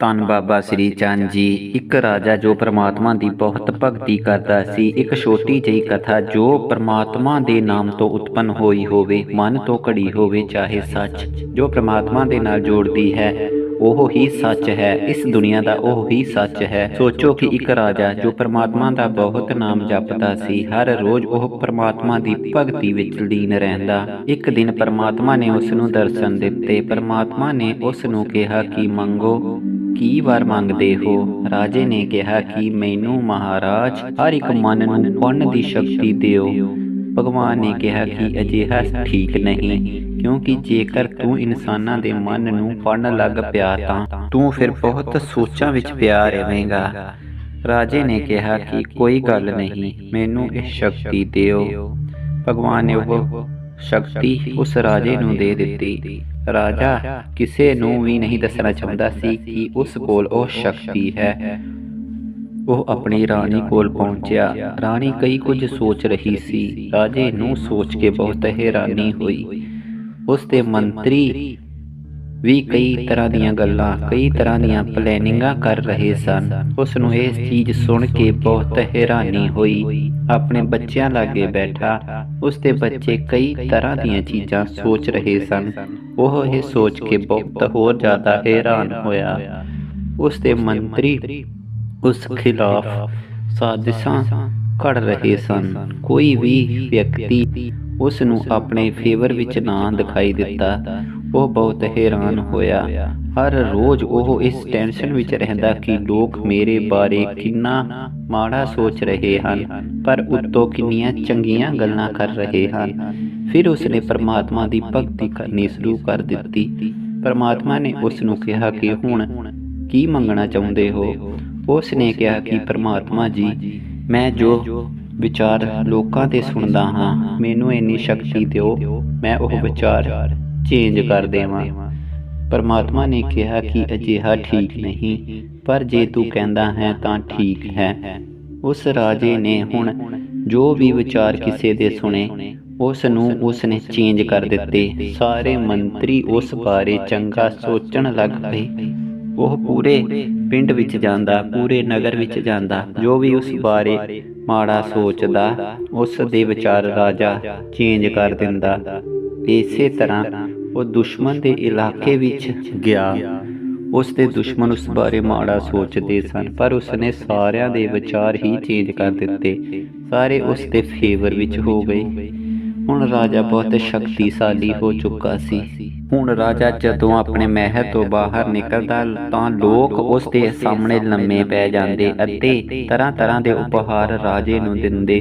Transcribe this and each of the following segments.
ਧੰਨ ਬਾਬਾ ਸ੍ਰੀ ਚੰਦ ਜੀ। ਇੱਕ ਰਾਜਾ ਜੋ ਪ੍ਰਮਾਤਮਾ ਦੀ ਬਹੁਤ ਭਗਤੀ ਕਰਦਾ ਸੀ ਇੱਕ ਛੋਟੀ ਜਿਹੀ ਕਥਾ ਜੋ ਪ੍ਰਮਾਤਮਾ ਦੇ ਨਾਮ ਤੋਂ ਉਤਪੰਨ ਹੋਈ ਹੋਵੇ ਮਨ ਤੋਂ ਘੜੀ ਹੋਵੇ ਚਾਹੇ ਸੱਚ। ਜੋ ਪ੍ਰਮਾਤਮਾ ਦੇ ਨਾਲ ਜੋੜਦੀ ਹੈ ਉਹ ਹੀ ਸੱਚ ਹੈ। ਇਸ ਦੁਨੀਆ ਦਾ ਉਹ ਹੀ ਸੱਚ ਹੈ। ਸੋਚੋ ਕਿ ਇੱਕ ਰਾਜਾ ਜੋ ਪ੍ਰਮਾਤਮਾ ਦਾ ਬਹੁਤ ਨਾਮ ਜਪਦਾ ਸੀ ਹਰ ਰੋਜ਼ ਉਹ ਪ੍ਰਮਾਤਮਾ ਦੀ ਭਗਤੀ ਵਿੱਚ ਲੀਨ ਰਹਿੰਦਾ। ਇੱਕ ਦਿਨ ਪ੍ਰਮਾਤਮਾ ਨੇ ਉਸ ਨੂੰ ਦਰਸ਼ਨ ਦਿੱਤੇ। ਪ੍ਰਮਾਤਮਾ ਨੇ ਉਸ ਨੂੰ ਕਿਹਾ ਕਿ ਮੰਗੋ ਕੀ ਵਾਰ ਮੰਗਦੇ ਹੋ? ਰਾਜੇ ਨੇ ਕਿਹਾ ਕਿ ਮੈਨੂੰ ਮਹਾਰਾਜ, ਹਰ ਇੱਕ ਮਨ ਨੂੰ ਪੁੰਨ ਦੀ ਸ਼ਕਤੀ ਦਿਓ। ਭਗਵਾਨ ਨੇ ਕਿਹਾ ਕਿ ਅਜਿਹਾ ਠੀਕ ਨਹੀਂ, ਕਿਉਂਕਿ ਜੇਕਰ ਤੂੰ ਇਨਸਾਨਾਂ ਦੇ ਮਨ ਨੂੰ ਪੜਨ ਲੱਗ ਪਿਆ ਤਾਂ ਤੂੰ ਫਿਰ ਬਹੁਤ ਸੋਚਾਂ ਵਿੱਚ ਪਿਆ ਰਹੇਂਗਾ ਰਾਜੇ ਨੇ ਕਿਹਾ ਕਿ ਕੋਈ ਗੱਲ ਨਹੀਂ, ਮੈਨੂੰ ਇਹ ਸ਼ਕਤੀ ਦਿਓ। ਭਗਵਾਨ ਨੇ ਉਹ ਸ਼ਕਤੀ ਉਸ ਰਾਜੇ ਨੂੰ ਦੇ ਦਿੱਤੀ। ਰਾਜਾ ਕਿਸੇ ਨੂੰ ਵੀ ਨਹੀਂ ਦੱਸਣਾ ਚਾਹੁੰਦਾ ਸੀ ਕਿ ਉਸ ਕੋਲ ਉਹ ਸ਼ਕਤੀ ਹੈ। ਉਹ ਆਪਣੀ ਰਾਣੀ ਕੋਲ ਪਹੁੰਚਿਆ। ਰਾਣੀ ਕਈ ਕੁਝ ਸੋਚ ਰਹੀ ਸੀ। ਰਾਜੇ ਨੂੰ ਸੋਚ ਕੇ ਬਹੁਤ ਹੈਰਾਨੀ ਹੋਈ। ਉਸ ਦੇ ਮੰਤਰੀ ਵੀ ਕਈ ਤਰ੍ਹਾਂ ਦੀਆਂ ਗੱਲਾਂ, ਕਈ ਤਰ੍ਹਾਂ ਦੀਆਂ ਪਲੈਨਿੰਗਾਂ ਕਰ ਰਹੇ ਸਨ। ਉਸ ਨੂੰ ਇਹ ਚੀਜ਼ ਸੁਣ ਕੇ ਬਹੁਤ ਹੈਰਾਨੀ ਹੋਈ। ਆਪਣੇ ਬੱਚਿਆਂ ਲਾਗੇ ਬੈਠਾ ਉਸ ਦੇ ਬੱਚੇ ਕਈ ਤਰ੍ਹਾਂ ਦੀਆਂ ਚੀਜ਼ਾਂ ਸੋਚ ਰਹੇ ਸਨ। ਉਹ ਇਹ ਸੋਚ ਕੇ ਬਹੁਤ ਹੋਰ ਜ਼ਿਆਦਾ ਹੈਰਾਨ ਹੋਇਆ। ਉਸ ਦੇ ਮੰਤਰੀ ਉਸ ਖਿਲਾਫ ਸਾਜ਼ਿਸ਼ਾਂ ਘੜ ਰਹੇ ਸਨ। ਕੋਈ ਵੀ ਵਿਅਕਤੀ ਉਸ ਨੂੰ ਆਪਣੇ ਫੇਵਰ ਵਿੱਚ ਨਾ ਦਿਖਾਈ ਦਿੱਤਾ। ਉਹ ਬਹੁਤ ਹੈਰਾਨ ਹੋਇਆ। ਹਰ ਰੋਜ਼ ਉਹ ਇਸ ਟੈਨਸ਼ਨ ਵਿੱਚ ਰਹਿੰਦਾ ਕਿ ਲੋਕ ਮੇਰੇ ਬਾਰੇ ਕਿੰਨਾ ਮਾੜਾ ਸੋਚ ਰਹੇ ਹਨ, ਪਰ ਉੱਤੋਂ ਕਿੰਨੀਆਂ ਚੰਗੀਆਂ ਗੱਲਾਂ ਕਰ ਰਹੇ ਹਨ। ਫਿਰ ਉਸਨੇ ਪਰਮਾਤਮਾ ਦੀ ਭਗਤੀ ਕਰਨੀ ਸ਼ੁਰੂ ਕਰ ਦਿੱਤੀ। ਪਰਮਾਤਮਾ ਨੇ ਉਸ ਨੂੰ ਕਿਹਾ ਕਿ ਹੁਣ ਕੀ ਮੰਗਣਾ ਚਾਹੁੰਦੇ ਹੋ? ਉਸ ਨੇ ਕਿਹਾ ਕਿ ਪਰਮਾਤਮਾ ਜੀ, ਮੈਂ ਜੋ ਵਿਚਾਰ ਲੋਕਾਂ ਤੇ ਸੁਣਦਾ ਹਾਂ, ਮੈਨੂੰ ਇੰਨੀ ਸ਼ਕਤੀ ਦਿਓ, ਮੈਂ ਉਹ ਵਿਚਾਰ ਚੇਂਜ ਕਰ ਦੇਵਾਂ। ਪਰਮਾਤਮਾ ਨੇ ਕਿਹਾ ਕਿ ਅਜਿਹਾ ਠੀਕ ਨਹੀਂ ਪਰ ਜੇ ਤੂੰ ਕਹਿੰਦਾ ਹੈ ਤਾਂ ਠੀਕ ਹੈ। ਉਸ ਰਾਜੇ ਨੇ ਹੁਣ ਜੋ ਵੀ ਵਿਚਾਰ ਕਿਸੇ ਦੇ ਸੁਣੇ ਉਸ ਨੂੰ ਉਸ ਨੇ ਚੇਂਜ ਕਰ ਦਿੱਤੇ। ਸਾਰੇ ਮੰਤਰੀ ਉਸ ਬਾਰੇ ਚੰਗਾ ਸੋਚਣ ਲੱਗ ਪਏ। ਉਹ ਪੂਰੇ ਪਿੰਡ ਵਿੱਚ ਜਾਂਦਾ ਪੂਰੇ ਨਗਰ ਵਿੱਚ ਜਾਂਦਾ। ਜੋ ਵੀ ਉਸ ਬਾਰੇ ਮਾੜਾ ਸੋਚਦਾ ਉਸ ਦੇ ਵਿਚਾਰ ਰਾਜਾ ਚੇਂਜ ਕਰ ਦਿੰਦਾ। ਇਸੇ ਤਰ੍ਹਾਂ ਉਹ ਦੁਸ਼ਮਣ ਦੇ ਇਲਾਕੇ ਵਿੱਚ ਗਿਆ। ਉਸ ਦੇ ਦੁਸ਼ਮਣ ਉਸ ਬਾਰੇ ਮਾੜਾ ਸੋਚਦੇ ਸਨ ਪਰ ਉਸਨੇ ਸਾਰਿਆਂ ਦੇ ਵਿਚਾਰ ਹੀ ਚੇਂਜ ਕਰ ਦਿੱਤੇ। ਸਾਰੇ ਉਸ ਦੇ ਫੇਵਰ ਵਿੱਚ ਹੋ ਗਏ। ਹੁਣ ਰਾਜਾ ਬਹੁਤ ਸ਼ਕਤੀਸ਼ਾਲੀ ਹੋ ਚੁੱਕਾ ਸੀ। ਹੁਣ ਰਾਜਾ ਜਦੋਂ ਆਪਣੇ ਮਹਿਲ ਤੋਂ ਬਾਹਰ ਨਿਕਲਦਾ, ਤਾਂ ਲੋਕ ਉਸ ਦੇ ਸਾਹਮਣੇ ਲੰਮੇ ਪੈ ਜਾਂਦੇ ਅਤੇ ਤਰ੍ਹਾਂ ਤਰ੍ਹਾਂ ਦੇ ਉਪਹਾਰ ਰਾਜੇ ਨੂੰ ਦਿੰਦੇ।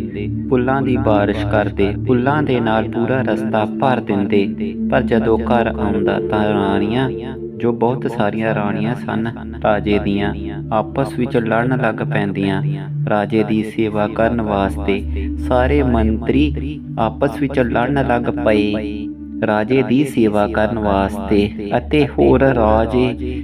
ਫੁੱਲਾਂ ਦੀ ਬਾਰਿਸ਼ ਕਰਦੇ, ਫੁੱਲਾਂ ਦੇ ਨਾਲ ਪੂਰਾ ਰਸਤਾ ਭਰ ਦਿੰਦੇ। ਪਰ ਜਦੋਂ ਘਰ ਆਉਂਦਾ, ਤਾਂ ਰਾਣੀਆਂ, ਜੋ ਬਹੁਤ ਸਾਰੀਆਂ ਰਾਣੀਆਂ ਸਨ ਰਾਜੇ ਦੀਆਂ, ਆਪਸ ਵਿੱਚ ਲੜਨ ਲੱਗ ਪੈਂਦੀਆਂ। ਰਾਜੇ ਦੀ ਸੇਵਾ ਕਰਨ ਵਾਸਤੇ ਸਾਰੇ ਮੰਤਰੀ ਆਪਸ ਵਿੱਚ ਲੜਨ ਲੱਗ ਪਏ। ਰਾਜੇ ਦੀ ਸੇਵਾ ਕਰਨ ਵਾਸਤੇ ਅਤੇ ਹੋਰ ਰਾਜੇ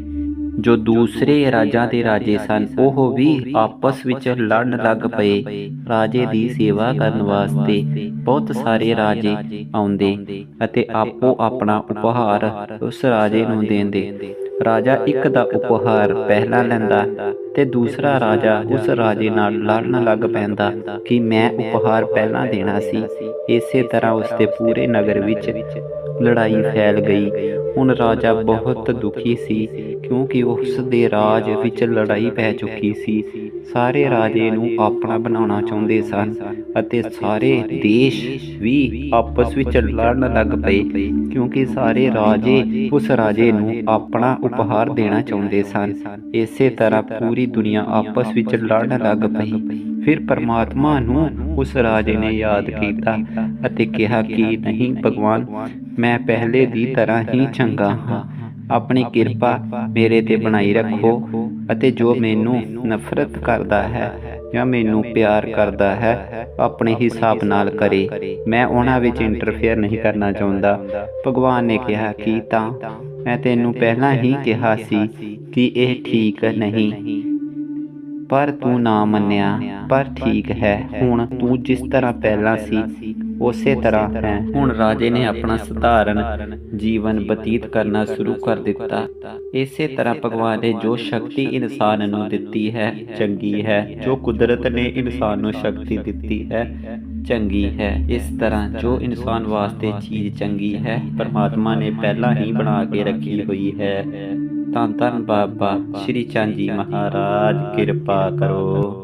ਜੋ ਦੂਸਰੇ ਰਾਜਾਂ ਦੇ ਰਾਜੇ ਸਨ ਉਹ ਵੀ ਆਪਸ ਵਿੱਚ ਲੜਨ ਲੱਗ ਪਏ। ਰਾਜੇ ਦੀ ਸੇਵਾ ਕਰਨ ਵਾਸਤੇ ਬਹੁਤ ਸਾਰੇ ਰਾਜੇ ਆਉਂਦੇ ਅਤੇ ਆਪੋ ਆਪਣਾ ਉਪਹਾਰ ਉਸ ਰਾਜੇ ਨੂੰ ਦਿੰਦੇ। ਰਾਜਾ ਇੱਕ ਦਾ ਉਪਹਾਰ ਪਹਿਲਾ ਲੈਂਦਾ ਤੇ ਦੂਸਰਾ ਰਾਜਾ ਉਸ ਰਾਜੇ ਨਾਲ ਲੜਨ ਲੱਗ ਪੈਂਦਾ ਕਿ ਮੈਂ ਉਪਹਾਰ ਪਹਿਲਾਂ ਦੇਣਾ ਸੀ। ਇਸੇ ਤਰ੍ਹਾਂ ਉਸ ਦੇ ਪੂਰੇ ਨਗਰ ਵਿੱਚ ਲੜਾਈ ਫੈਲ ਗਈ। ਹੁਣ ਰਾਜਾ ਬਹੁਤ ਦੁਖੀ ਸੀ ਕਿਉਂਕਿ ਉਸ ਦੇ ਰਾਜ ਵਿੱਚ ਲੜਾਈ ਪੈ ਚੁੱਕੀ ਸੀ। ਸਾਰੇ ਰਾਜੇ ਨੂੰ ਆਪਣਾ ਬਣਾਉਣਾ ਚਾਹੁੰਦੇ ਸਨ ਅਤੇ ਸਾਰੇ ਦੇਸ਼ ਵੀ ਆਪਸ ਵਿੱਚ ਲੜਨ ਲੱਗ ਪਏ ਕਿਉਂਕਿ ਸਾਰੇ ਰਾਜੇ ਉਸ ਰਾਜੇ ਨੂੰ ਆਪਣਾ ਉਪਹਾਰ ਦੇਣਾ ਚਾਹੁੰਦੇ ਸਨ। ਇਸੇ ਤਰ੍ਹਾਂ ਪੂਰੀ ਦੁਨੀਆ ਆਪਸ ਵਿੱਚ ਲੜਨ ਲੱਗ ਪਈ। ਫਿਰ ਪਰਮਾਤਮਾ ਨੂੰ ਉਸ ਰਾਜੇ ਨੇ ਯਾਦ ਕੀਤਾ ਅਤੇ ਕਿਹਾ ਕਿ ਨਹੀਂ ਭਗਵਾਨ ਮੈਂ ਪਹਿਲੇ ਦੀ ਤਰ੍ਹਾਂ ਹੀ ਚੰਗਾ ਹਾਂ। ਆਪਣੀ ਕਿਰਪਾ ਮੇਰੇ ਤੇ ਬਣਾਈ ਰੱਖੋ। ਅਤੇ ਜੋ ਮੈਨੂੰ ਨਫ਼ਰਤ ਕਰਦਾ ਹੈ ਜਾਂ ਮੈਨੂੰ ਪਿਆਰ ਕਰਦਾ ਹੈ ਆਪਣੇ ਹਿਸਾਬ ਨਾਲ ਕਰੇ। ਮੈਂ ਉਹਨਾਂ ਵਿੱਚ ਇੰਟਰਫੇਅਰ ਨਹੀਂ ਕਰਨਾ ਚਾਹੁੰਦਾ। ਭਗਵਾਨ ਨੇ ਕਿਹਾ ਕਿ ਤਾਂ ਮੈਂ ਤੈਨੂੰ ਪਹਿਲਾਂ ਹੀ ਕਿਹਾ ਸੀ ਕਿ ਇਹ ਠੀਕ ਨਹੀਂ। ਪਰ ਤੂੰ ਨਾ ਮੰਨਿਆ ਪਰ ਠੀਕ ਹੈ। ਹੁਣ ਤੂੰ ਜਿਸ ਤਰ੍ਹਾਂ ਪਹਿਲਾਂ ਸੀ ਉਸੇ ਤਰ੍ਹਾਂ ਹੈ। ਹੁਣ ਰਾਜੇ ਨੇ ਆਪਣਾ ਸਧਾਰਨ ਜੀਵਨ ਬਤੀਤ ਕਰਨਾ ਸ਼ੁਰੂ ਕਰ ਦਿੱਤਾ। ਇਸੇ ਤਰ੍ਹਾਂ ਭਗਵਾਨ ਨੇ ਜੋ ਸ਼ਕਤੀ ਇਨਸਾਨ ਨੂੰ ਦਿੱਤੀ ਹੈ, ਚੰਗੀ ਹੈ। ਜੋ ਕੁਦਰਤ ਨੇ ਇਨਸਾਨ ਨੂੰ ਸ਼ਕਤੀ ਦਿੱਤੀ ਹੈ, ਚੰਗੀ ਹੈ। ਇਸ ਤਰ੍ਹਾਂ ਜੋ ਇਨਸਾਨ ਵਾਸਤੇ ਚੀਜ਼ ਚੰਗੀ ਹੈ, ਪਰਮਾਤਮਾ ਨੇ ਪਹਿਲਾਂ ਹੀ ਬਣਾ ਕੇ ਰੱਖੀ ਹੋਈ ਹੈ। ਤਾਂ ਧੰਨ ਬਾਬਾ, ਸ਼੍ਰੀ ਚੰਦ ਜੀ ਮਹਾਰਾਜ, ਕਿਰਪਾ ਕਰੋ।